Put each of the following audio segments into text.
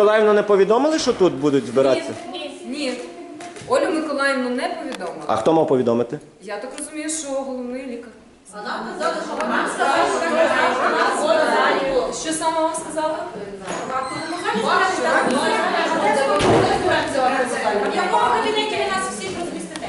Миколаївну не повідомили, що тут будуть збиратися? Ні. Олю Миколаївну не повідомили. А хто мав повідомити? Я так розумію, що головний лікар. Що саме вам сказали? В якому кабінеті ви нас всіх розмістите?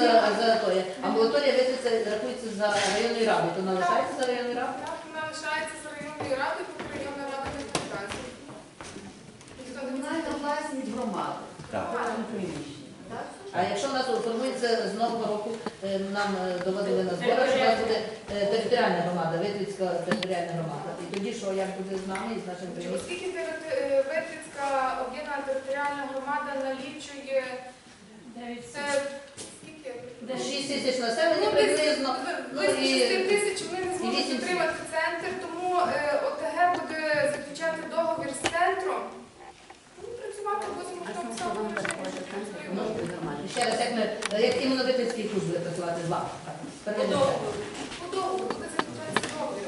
За, за то амбулаторія витриться, рахується за районною радою, то вона лишається за районною радою? Так, вона лишається з районної ради, поки районна рада не знає. Комунальна власність громади. Так. А якщо у нас формується з нового року, е, нам е, доводили на зборах, що у нас буде е, територіальна громада, Витрицька територіальна громада. І тоді що, як буде з нами і з нашим приміщенням? Оскільки терити- е, Витрицька об'єднана територіальна громада налічує це скільки? 6 тисяч населення Ну, приблизно. Ну, близько 6 тисяч вони не і зможуть отримати центр, тому е, ОТГ буде заключати договір з центром. Ну, працювати будемо в тому самому режимі, ну. Ще раз, як, ми, як іменно Витрицький курс буде працювати з вами? Первинним центром. По договору буде заключатися договір.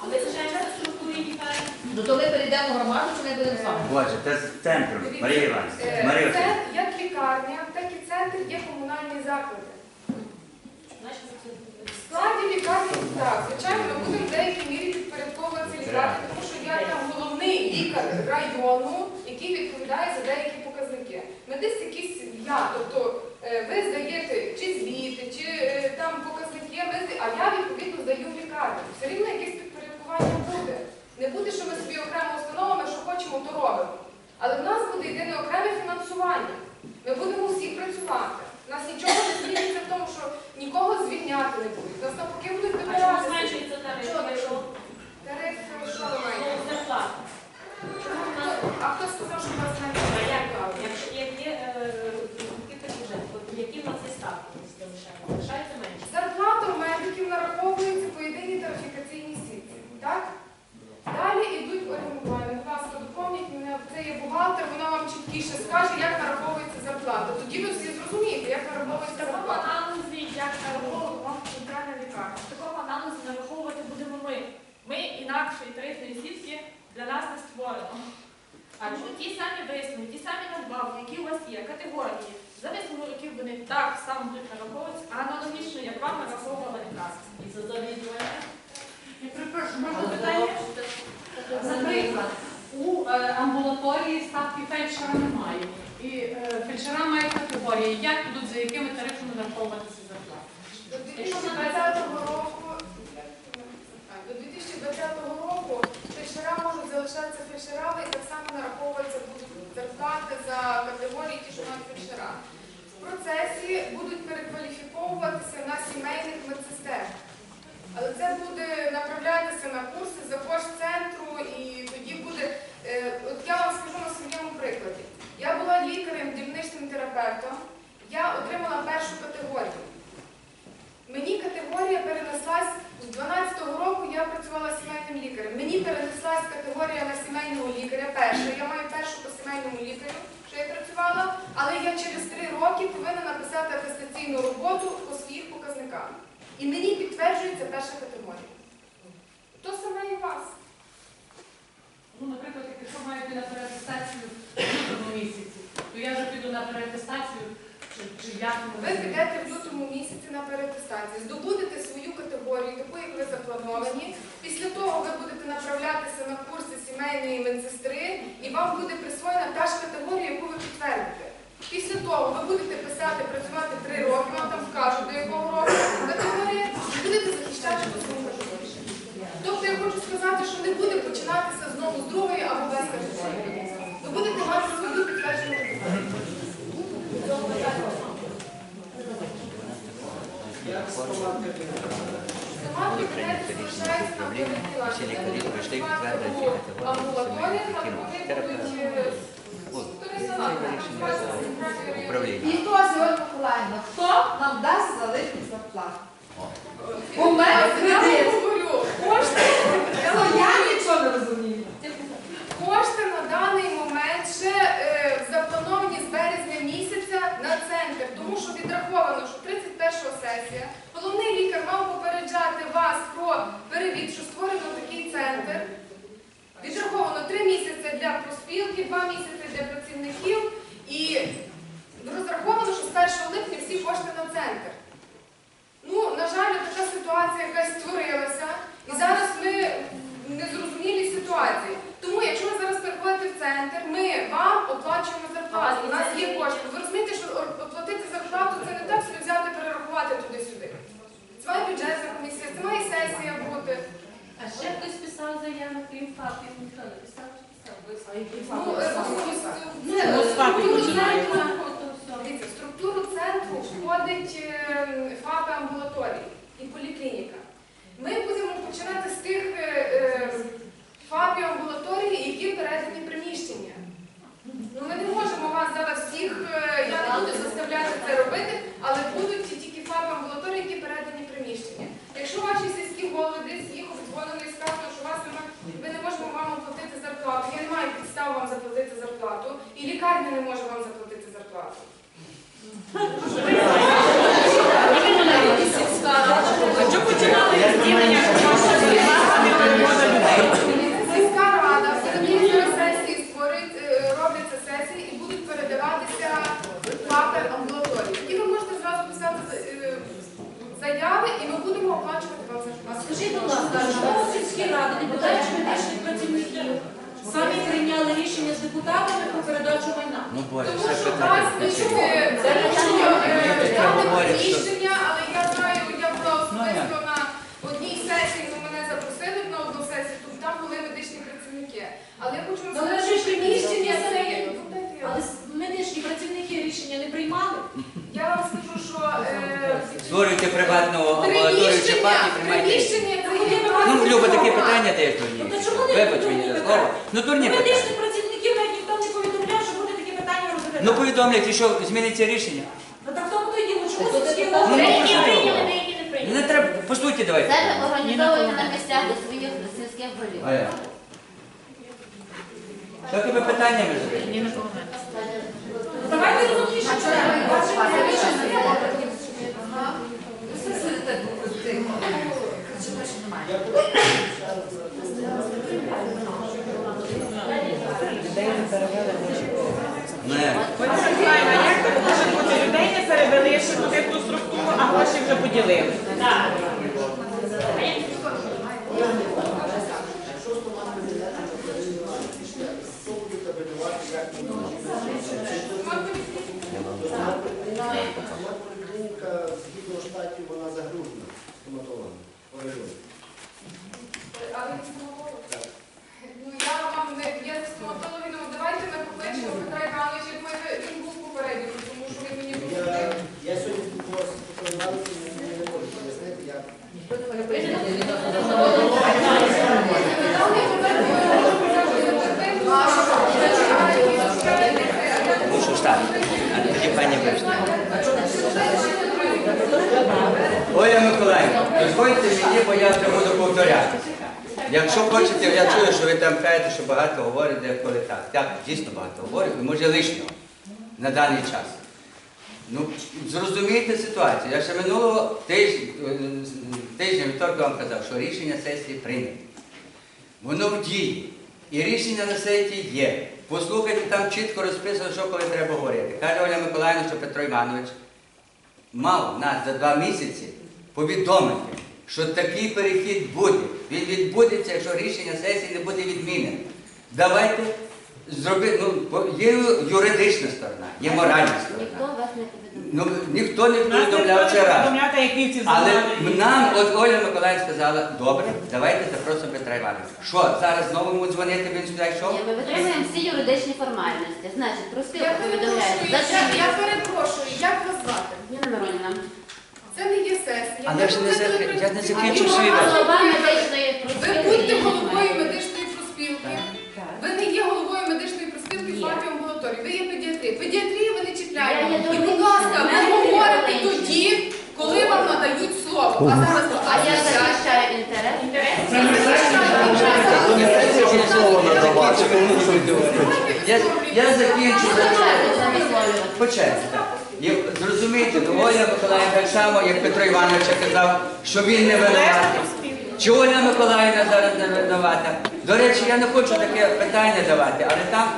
А ви залишаєте структуру і лікарні? Ну то ми перейдемо в громаду, чи ми будемо з вами? Боже, це з центром. Марія Іванівна. Е, Марія як лікарня, так і центр є комунальні заклади. Наші заклади. В складі лікарні, так, звичайно, ми будемо в деякій мірі підпорядковуватися лікарні, тому що я там головний лікар району, який відповідає за деякі показники. Ми десь якісь я, тобто е, ви здаєте чи звіти, чи е, там показники, а я відповідно здаю лікарню. Все рівно якесь підпорядкування буде. Не буде, що ми собі окремо установимо, що хочемо, то робимо. Але в нас буде єдине окреме фінансування. Ми будемо всі працювати нас нічого не зміниться в тому, що нікого звільняти не будуть. Нас навпаки будуть добиратися. А чому зменшується тариф? Чого не йшов? Тариф, що ви маєте? Зарплата. А хто сказав, що у нас навіть як є, є, є, є, є, є, є, є, є, нараховував вам центральна лікарня. Такого аналізу нараховувати будемо ми. Ми інакшої тарифної сітки для нас не створено. Адже ті самі висновки, ті самі надбавки, які у вас є, категорії, за висновку років вони так само будуть нараховуватися, аналогічно, як вам нараховувала лікарня. І за завідування. Я перепрошую, можна питання? Наприклад, у е, амбулаторії ставки фельдшера немає. І е, фельдшера мають категорії, як будуть, за якими тарифами нараховуватися. 2020 року. До 2020 року фельдшера можуть залишатися фельдшерами і так само нараховуватися будуть зарплати за категорії ті, що мають фельдшера. В процесі будуть перекваліфіковуватися на сімейних медсестер. Але це буде направлятися на курси за кошт центру і тоді буде. е, От я вам скажу на своєму прикладі. Я була лікарем, дільничним терапевтом, я отримала першу категорію. Мені категорія перенеслась з 12-го року. Я працювала сімейним лікарем. Мені перенеслась категорія на сімейного лікаря. Перша. Я маю першу по сімейному лікарю, що я працювала, але я через три роки повинна написати атестаційну роботу по своїх показниках. І мені підтверджується перша категорія. То саме і вас. Ну, наприклад, якщо маю йти на переатестацію в лютому місяці, то я вже піду на переатестацію чи, чи як Ви підете в лютому місяці на перетестацію, здобудете свою категорію, таку, як ви заплановані. Після того ви будете направлятися на курси сімейної медсестри, і вам буде присвоєна та ж категорія, яку ви підтвердите. Після того ви будете писати, працювати три роки, вам там вкажуть, до якого року категорія, і будете захищати ту свою категорію. Тобто я хочу сказати, що не буде починатися знову з другої або без категорії. Ви будете мати свою підтверджену. Сама залишається на прийшли і Управління. Хто сьогодні Миколаївна, хто нам дасть за липні зарплату? У мене кредит. кошти, Я нічого не розумію. кошти на даний момент ще е, заплановані します。Е, Створюйте приватну амбулаторію чи приймайте. приміщення це Ну, Люба, громада. питання теж дурні. Ну, чому не Вибач мені за слово. Ну, дурні питання. Медичних працівників навіть ніхто не повідомляв, що буде такі питання розглядати. Ну, повідомлять, і що зміниться рішення. Ну так тому то й чому Це сільські голови? Ну, ну, Деякі що прийняли, робиш? деякі не прийняли. Не треба, по суті давайте. Це ви організовуєте на місцях у своїх сільських голів. А я. Що тебе питаннями зробити? Давайте розумніше. В. Чого ж немає? Не. Миколаївна, як так може бути? Людей не перевели ще туди ту структуру, а гроші вже поділили. Поліклініка згідно штатів вона загружена стоматологами по району. Але ну я вам не я стоматологи, ну давайте ми покличемо Петра Івановича, як ми він був попередньо, тому що він мені Я, говорив. я сьогодні спілкувався з Петром Івановичем, він мені не може пояснити, як. Ніхто не може пояснити відносно Мушу встати. А тоді пані вийшла. Оля Миколаївна, дозвольте мені, бо я вже буду повторяти. Якщо хочете, я чую, що ви там кажете, що багато говорите, коли так. Так, дійсно багато говорю, і може лишнього на даний час. Ну, зрозумійте ситуацію. Я ще минулого тижня, тижня вівторка вам казав, що рішення сесії прийнято. Воно в дії. І рішення на сесії є. Послухайте, там чітко розписано, що коли треба говорити. Каже Оля Миколаївна, що Петро Іванович мав нас за два місяці повідомити, що такий перехід буде. Він відбудеться, якщо рішення сесії не буде відмінене. Давайте зробити, ну, є юридична сторона, є моральна Ніхто сторона. вас не. Ну, ніхто не повідомляв вчора. Але нам, от Оля Миколаївна сказала, добре, давайте запросимо Петра Івановича. Що, зараз знову йому дзвонити, він сюди йшов? Ні, ми витримуємо всі юридичні формальності. Значить, Я проспілка повідомляє. я, перепрошую, як вас звати? Ніна Миронівна. Це не є сесія. Але Ми ж не тут зак- не я не при- закінчив свій ви виступ. Будьте головою медичної проспілки. Ви не є головою медичної проспілки в Є. Амбулаторії. Ви є педіатрі. Педіатрії ви не чіпляєте. І, будь ласка, ви говорите тоді, коли вам надають слово. А зараз А я захищаю інтерес. Я, закінчу. Залишайтеся зрозумійте, ну, Оля Миколаївна так само, як Петро Іванович казав, що він не винуватий. Чи Оля Миколаївна зараз не винувата? До речі, я не хочу таке питання давати, але там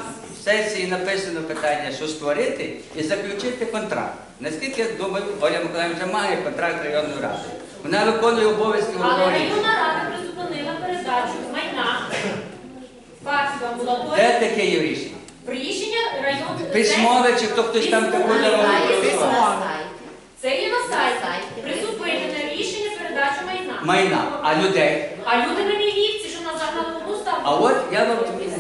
в сесії написано питання, що створити і заключити контракт. Наскільки я думаю, Оля Миколаївна вже має контракт районної ради. Вона виконує обов'язки Але районна рада призупинила передачу майна Де таке є рішення? Району. Письмове чи хто хтось там на сайті. Це є на На сайті. Призупинене рішення передачі майна. Майна, а людей. А люди не вівці, що на загальному ставку. А от я вам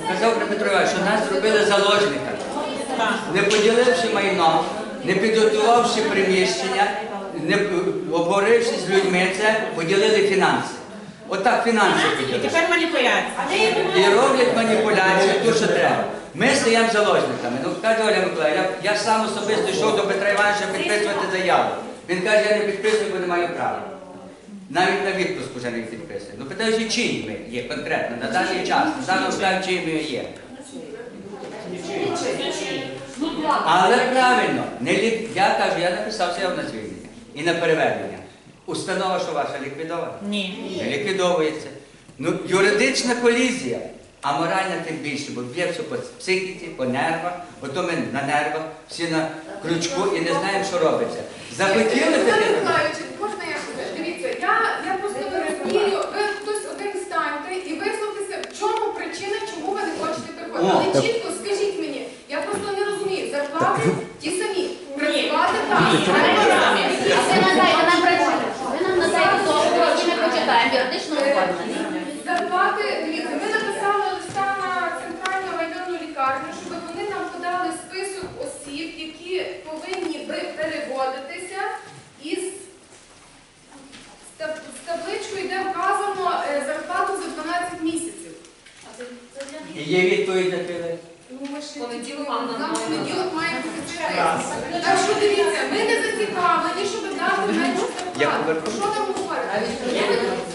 казав про Петро Іванович, що нас зробили заложниками. Не поділивши майно, не підготувавши приміщення, не обговоривши з людьми це, поділили фінанси. Отак фінанси І тепер маніпуляція. І роблять маніпуляцію, ту, що треба. Ми стаємо заложниками. Ну, каже Оля Миколаївна, я, я сам особисто йшов до Петра Івановича підписувати заяву. Він каже, я не підписую, бо не маю права. Навіть на відпуск вже не підписує. Ну питаю, чиї ми є конкретно на даний час, на даному стані чиї ми є. Але правильно, не лік... я кажу, я написав заяву на звільнення і на переведення. Установа, що ваша ліквідована? Ні. Не ліквідовується. Ну, юридична колізія, а моральна тим більше, бо б'є все по психіці, по нервах, бо ми на нервах, всі на крючку і не знаємо, що робиться. Захотіли таке? Миколаївич, можна я скажу? Дивіться, я, я просто не розумію, ви хтось один станьте і висловтеся, в чому причина, чому ви не хочете приходити. О, Але так. чітко скажіть мені, я просто не розумію, зарплати ті самі, працювати так. А ви надайте нам працювати. Ви нам надайте договор, який ми почитаємо, юридично оформлений. Зарплати, дивіться, ми написали листа на центральну районну лікарню, щоб вони нам подали список осіб, які повинні переводитися із з табличкою, де вказано е, зарплату за 12 місяців. І є відповідь на тебе. Ну, ми ще Понеділок нам понеділок має бути цей Так що дивіться, ми не зацікавлені, щоб дати меншу зарплату. Що там говорити?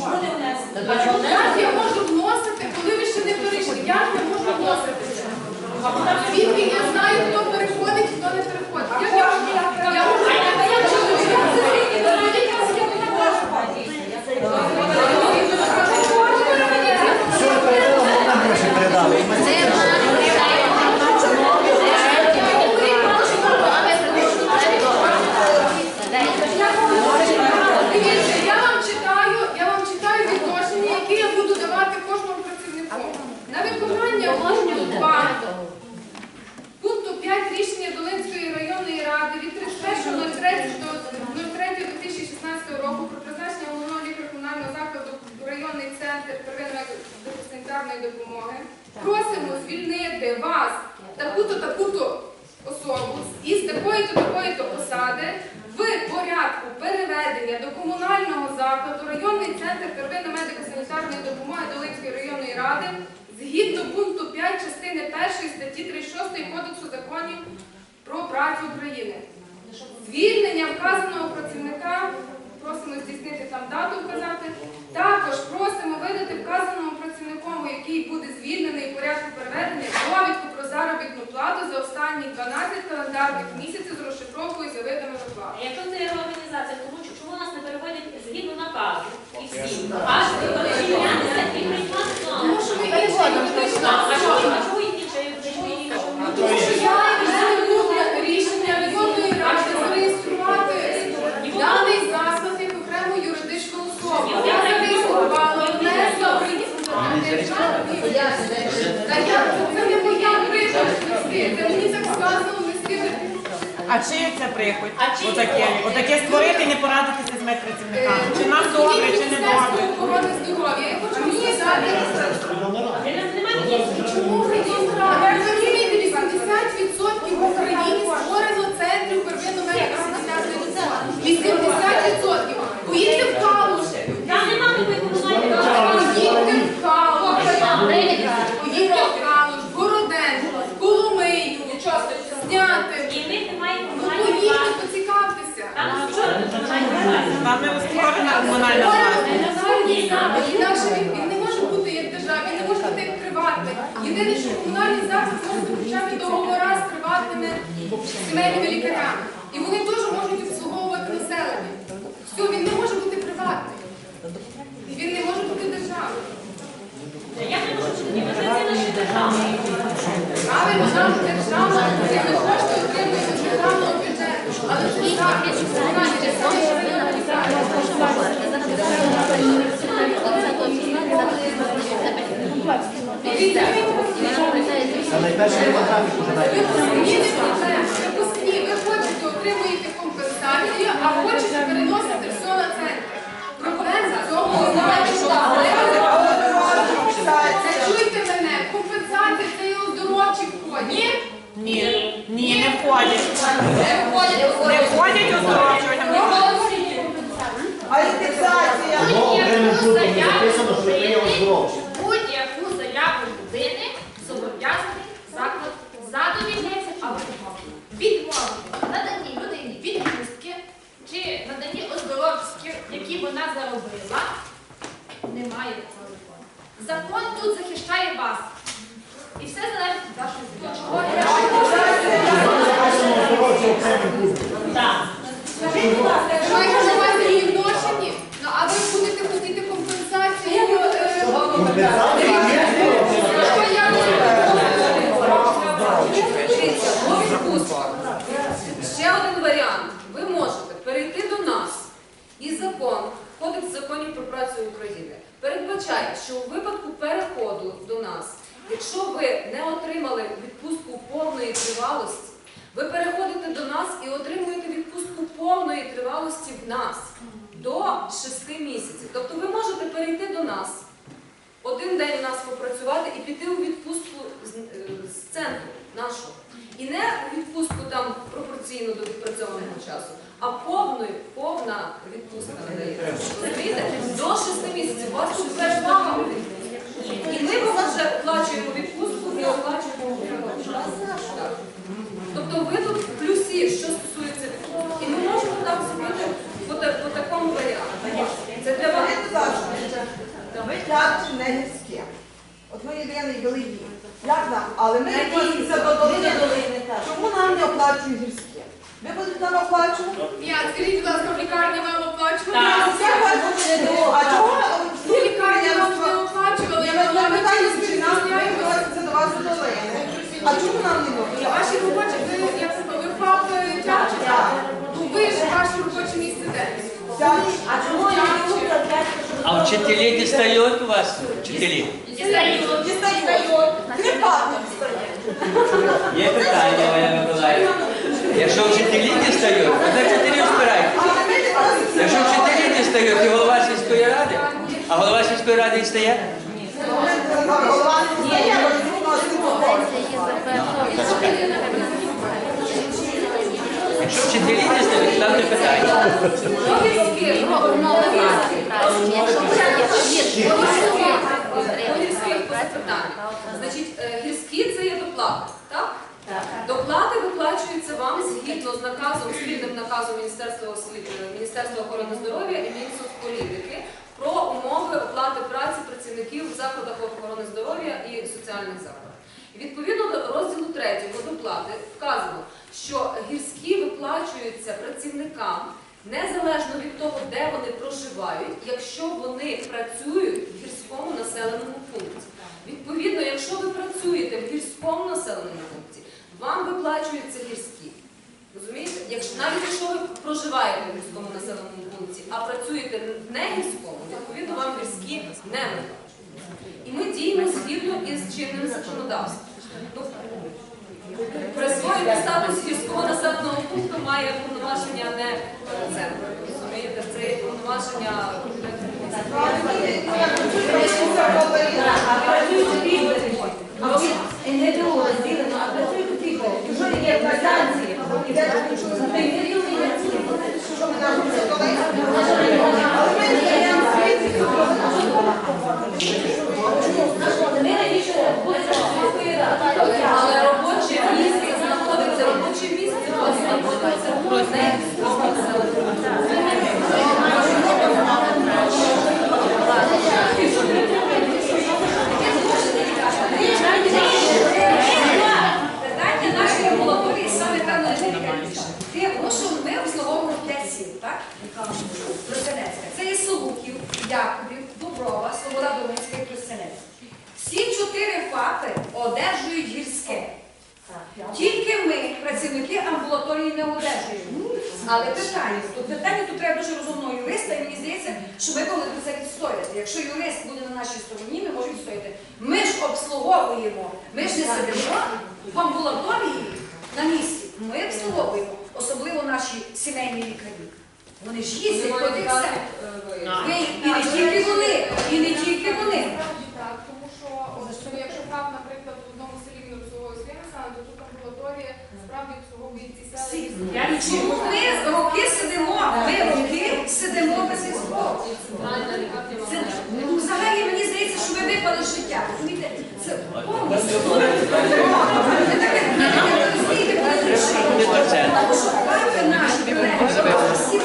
Чому не внесете? Як я можу вносити, коли ви ще не перейшли? Як я можу вносити? Звідки я знаю, хто переходить, хто не переходить? Кодексу законів про працю України. Звільнення вказаного працівника, просимо здійснити там дату вказати. Також просимо видати вказаному працівникові, який буде звільнений в порядку переведення, довідку про заробітну плату за останні 12 календарних місяців з розшифровкою за видами виплат. А Якщо це є організація, тому що чому нас не переводять згідно наказу і всі? Аж ви звільнятися і приймати Тому що Тому що я відмовила рішення районної ради зареєструвати даний заклад як окрему юридичну особу. Я зареєструвала, внесла державний. Це не моя це мені так сказано в листі. А чиє це прихоть? Отаке, отаке створити і не порадитися з медпрацівниками. Чи нам добре, чи не добре. охорони здоров'я. Я хочу сказати, Ви нас немає ніяких. чому реєстрація? Ви розумієте, 80% в Україні створено центрів первинної медико-санітарної допомоги. 80%. Поїдьте в Калуші. Там нема такої комунальної допомоги. Поїдьте в Калуш. Поїдьте в Калуш, Городенко, Коломию, Зняти. І в них немає Ну комунальної поїдьте, власності. поцікавтеся. Там що комунальної власності? Там не створена комунальна власність. Інакше він, він не може бути як держава, він не може бути як приватний. Єдине, що комунальний заклад може заключати договори з приватними сімейними лікарями. І вони теж можуть обслуговувати населення. Все, він не може бути приватний. Він не може бути державним. Я не можу чути, ні, це наші державні. Правильно, нам держава, ми кошти отримуємо з державного бюджету. Але це так, що комунальні державні Це найперший демографік уже навіть. Випускні не проблема. Випускні, ви хочете, отримуєте компенсацію, а хочете переносити все на центр. Проблема в цьому немає, чуйте мене, компенсація це і оздоровчі входять. Ні, ні, не входять. Не входять. Не входять оздоровчування. А індексація? Воно окремим пунктом не записано, що це є оздоровче. Будь-яку людини зобов'язаний заклад задовільнити або відмовити. Відмовити наданні людині відпустки чи наданні оздоровських, які вона заробила, немає такого закону. Закон тут захищає вас. І все залежить від вашої Ви на увазі її вношені? Ну, а ви будете хотіти компенсацію? е, Компенсація є. що я Дивіться, по. Ще один варіант. Ви можете перейти до нас. І закон, Кодекс законів про працю України, передбачає, що у випадку переходу до нас, якщо ви не отримали відпустку повної тривалості, ви переходите до нас і отримуєте відпустку повної тривалості в нас до 6 місяців. Тобто ви можете перейти до нас, один день у нас попрацювати і піти у відпустку з, е, з центру нашого. І не у відпустку там пропорційно до відпрацьованого часу, а повною, повна відпустка надається. Розумієте? До 6 місяців. У вас тут перевага у відпустці. І ми вам вже оплачуємо відпустку і оплачуємо відпустку. Так. Тобто ви тут в плюсі, що стосується відпустки. І ми можемо там зробити по, та- по такому варіанту. Це для вас. Давайте Але ми відносимося до долини. Чому нам не оплачують гірське? Ви будете нам оплачувати? Ні, а скажіть, будь ласка, в лікарні вам оплачували? Я бачу, А чого В лікарні вам не оплачували, Я я не вам питаю, не чи нам не відноситься до вас до долини. А чому нам не Я відноситься? ваші робочі, ви, як це, ви ФАП тягчете? Ну ви ж ваше робоче місце де? А чому я не тут А вчителі дістають у вас? Вчителі? Дістають. Дістають. Кріпати дістають. Є питання, Оля Миколаївна. Якщо вчителі дістають, то де вчителі відносимося Якщо вчителі дістають, і голова сільської ради, а голова сільської ради не стає, але відносимо до вас. Якщо вчителі дістають, ставте питання. Значить, е, гірські це є доплати, так? Доплати виплачуються вам згідно з наказом, спільним наказом освіти, Міністерства охорони здоров'я і Мінсоцполітики про умови оплати праці працівників в закладах охорони здоров'я і соціальних закладах. Відповідно до розділу 3 доплати вказано, що гірські виплачуються працівникам незалежно від того, де вони проживають, якщо вони працюють в гірському населеному пункті. Відповідно, якщо ви працюєте в гірському населеному пункті, вам виплачуються гірські. Розумієте? Якщо, навіть якщо ви проживаєте в гірському населеному пункті, а працюєте не гірському, відповідно вам гірські не виплачуються. Ми згідно із чинним законодавством. Ну, Присвоїти статус гірського населеного пункту має повноваження не е, центр. Розумієте, це є повноваження НГДУ розділено, а працюють у people. Що є в? Ми раніше були сільської ради. Але робоче місце знаходиться робоче місце, знаходиться в не гірському населеному пункті. Питання нашої амбулаторії саме певно найбільше. Тому що ми обслуговуємо 5 сіл, так? Тростянецька. Це є Солуків, Якубів, Дуброва, Свобода Долинська і Тростянецька. Всі чотири ФАПи одержують гірське. Тільки ми, працівники амбулаторії, не одержуємо. Але питання, тут питання тут треба дуже розумного юриста, і мені здається, що ми повинні це відстояти. Якщо юрист буде на нашій стороні, ми можемо відстояти. Ми ж обслуговуємо, ми ж не сидимо в амбулаторії на місці. Ми обслуговуємо, особливо наші сімейні лікарі. Вони ж їздять по тих селах. Ви- І не тільки вони, і не тільки вони. Так, тому що ну, якщо ФАП, наприклад, в одному селі він обслуговує своє населення, то тут амбулаторія справді обслуговує ці села. Всі. які- Чому ми роки сидимо, ми роки сидимо без військових? Ну, взагалі мені здається, що ви випали з життя. Розумієте? Це повністю. Тому що папи наші всі.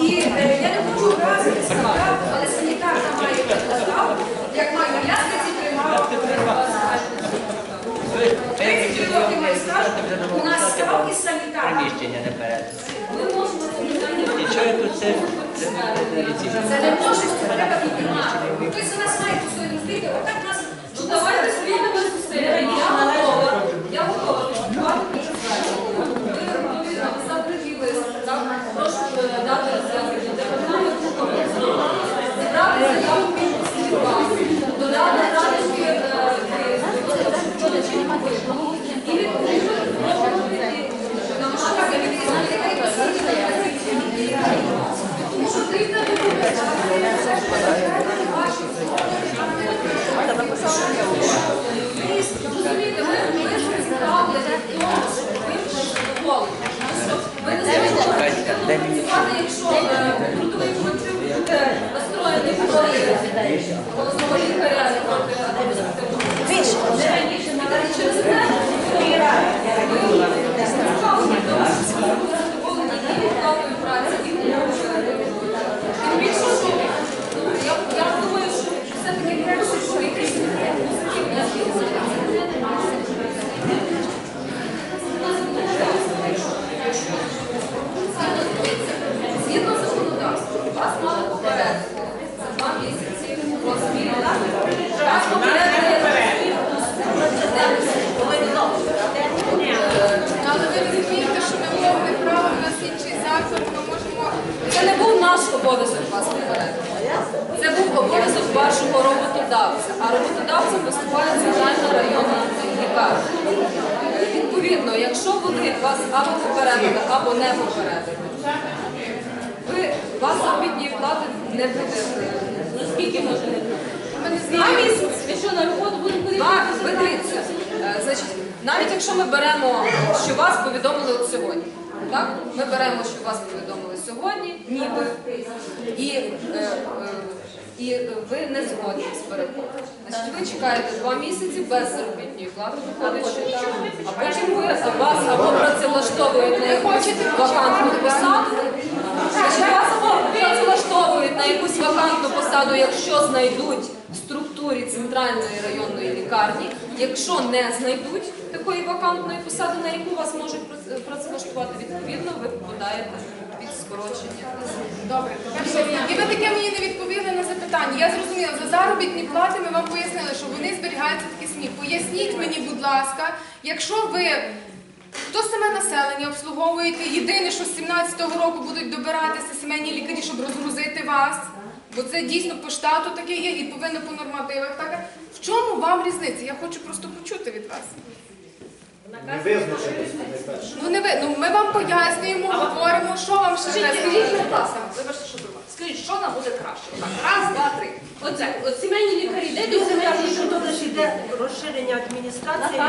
І е, я не хочу санітар, але санітарка має як маю я статті тримала. 33 роки маю у нас став із санітаром. Приміщення не перед. Ми можемо це питання Нічого тут це Це не може, це треба піднімати. Тобто у нас має сьогодні вбити, отак нас Ми беремо, що вас повідомили сьогодні, ніби, і, е, е, і ви не згодні з переходом. Значить, ви чекаєте два місяці без заробітної плати, виходить, а потім ви вас або працевлаштовують на якусь вакантну посаду, Значить, вас або працевлаштовують на якусь вакантну посаду, якщо знайдуть в структурі центральної районної лікарні. Якщо не знайдуть такої вакантної посади, на яку вас можуть працевлаштувати, відповідно, ви попадаєте під скорочення. Добре, і ви таке мені не відповіли на запитання. Я зрозуміла, за заробітні плати ми вам пояснили, що вони зберігаються такі самі. Поясніть мені, будь ласка, якщо ви то саме населення обслуговуєте, єдине, що з 17-го року будуть добиратися сімейні лікарі, щоб розгрузити вас, бо це дійсно по штату таке є і повинно по нормативах так. В чому вам різниця? Я хочу просто почути від вас. Не визначилися. Ну не ви, ну ми вам пояснюємо, говоримо, що вам ще треба. Скажіть, будь ласка, вибачте, що ви Скажіть, що нам буде краще? Отак, раз, два, три. Оце, от сімейні лікарі, де до Кажуть, що тут ж йде розширення адміністрації,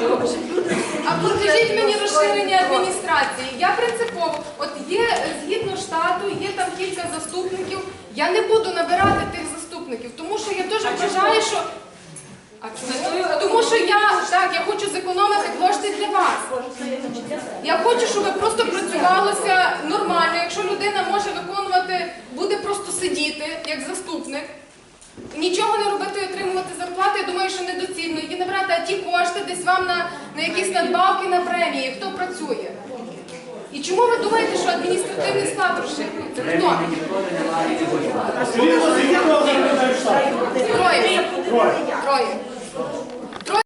грошей. Люди А покажіть мені розширення адміністрації. Я принципово, от є е, згідно штату, є там кілька заступників. Я не буду набирати тих заступників, тому що я дуже вважаю, що. А чому? Тому що я так, я хочу зекономити кошти для вас. Я хочу, щоб просто працювалося нормально. Якщо людина може виконувати, буде просто сидіти як заступник. Нічого не робити і отримувати зарплату, я думаю, що недоцільно її набрати, а ті кошти десь вам на, на якісь надбавки на премії, хто працює. І чому ви думаєте, що адміністративний склад розширюється? Хто? Троє. Троє.